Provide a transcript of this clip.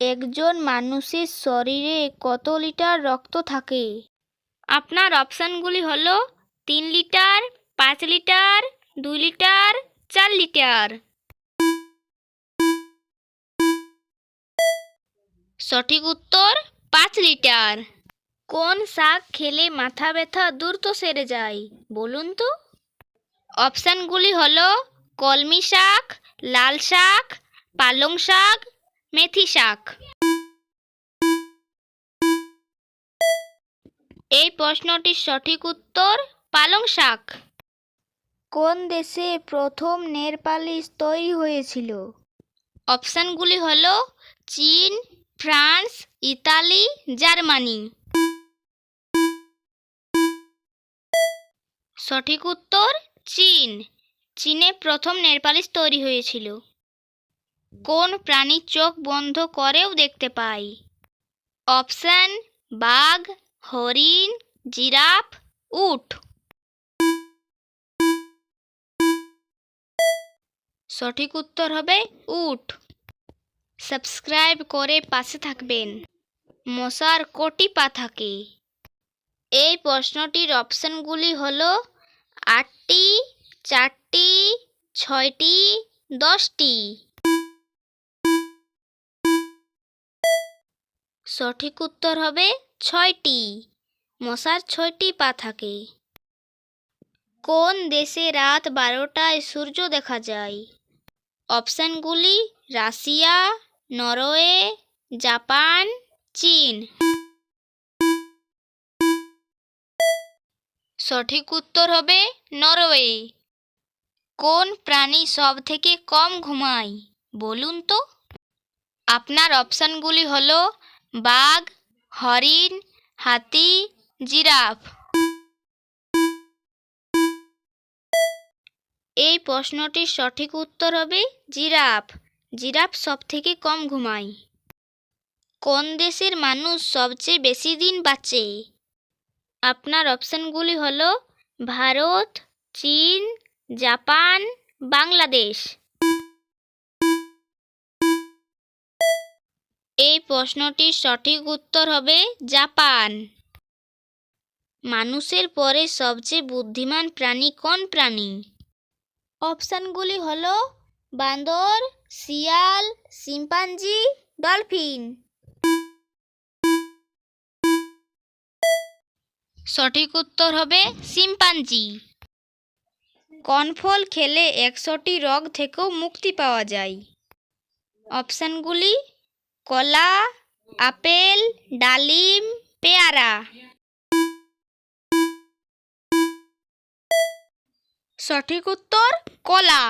একজন মানুষের শরীরে কত লিটার রক্ত থাকে? আপনার অপশানগুলি হলো তিন লিটার, পাঁচ লিটার, দুই লিটার, চার লিটার। সঠিক উত্তর, পাঁচ লিটার। কোন শাক খেলে মাথা ব্যথা দ্রুত সেরে যায়? বলুন তো। অপশানগুলি হলো কলমি শাক, লাল শাক, পালং শাক মেথি শাক। এই প্রশ্নটির সঠিক উত্তর পালং শাক। কোন দেশে প্রথম নেল পালিশ তৈরি হয়েছিল? অপশানগুলি হলো চীন ফ্রান্স ইতালি জার্মানি। সঠিক উত্তর চীন। চীনে প্রথম নেলপালিশ তৈরি হয়েছিল। কোন প্রাণী চোখ বন্ধ করেও দেখতে পাই? অপশান, বাঘ, হরিণ, জিরাফ, উট। সঠিক উত্তর হবে উট। সাবস্ক্রাইব করে পাশে থাকবেন। মশার কোটি পা থাকে এই প্রশ্নটির অপশানগুলি হল আটটি, চারটি, ছয়টি, দশটি। সঠিক উত্তর হবে ছয়টি। মশার ছয়টি পা থাকে। কোন দেশে রাত বারোটায় সূর্য দেখা যায়? অপশানগুলি রাশিয়া, নরওয়ে, জাপান, চীন। সঠিক উত্তর হবে নরওয়ে। কোন প্রাণী সব থেকে কম ঘুমায়? বলুন তো। আপনার অপশানগুলি হলো বাঘ, হরিণ, হাতি, জিরাফ। এই প্রশ্নটির সঠিক উত্তর হবে জিরাফ। জিরাফ সব থেকে কম ঘুমায়। কোন দেশের মানুষ সবচেয়ে বেশি দিন বাঁচে? আপনার অপশানগুলি হলো ভারত, চীন, জাপান, বাংলাদেশ। এই প্রশ্নটির সঠিক উত্তর হবে জাপান। মানুষের পরে সবচেয়ে বুদ্ধিমান প্রাণী কোন প্রাণী? অপশানগুলি হল বান্দর, শিয়াল, শিম্পাঞ্জি, ডলফিন। সঠিক উত্তর হবে শিম্পাঞ্জি। কোন ফল খেলে একশোটি রোগ থেকেও মুক্তি পাওয়া যায়? অপশানগুলি কলা আপেল ডালিম পেয়ারা। সঠিক উত্তর কলা।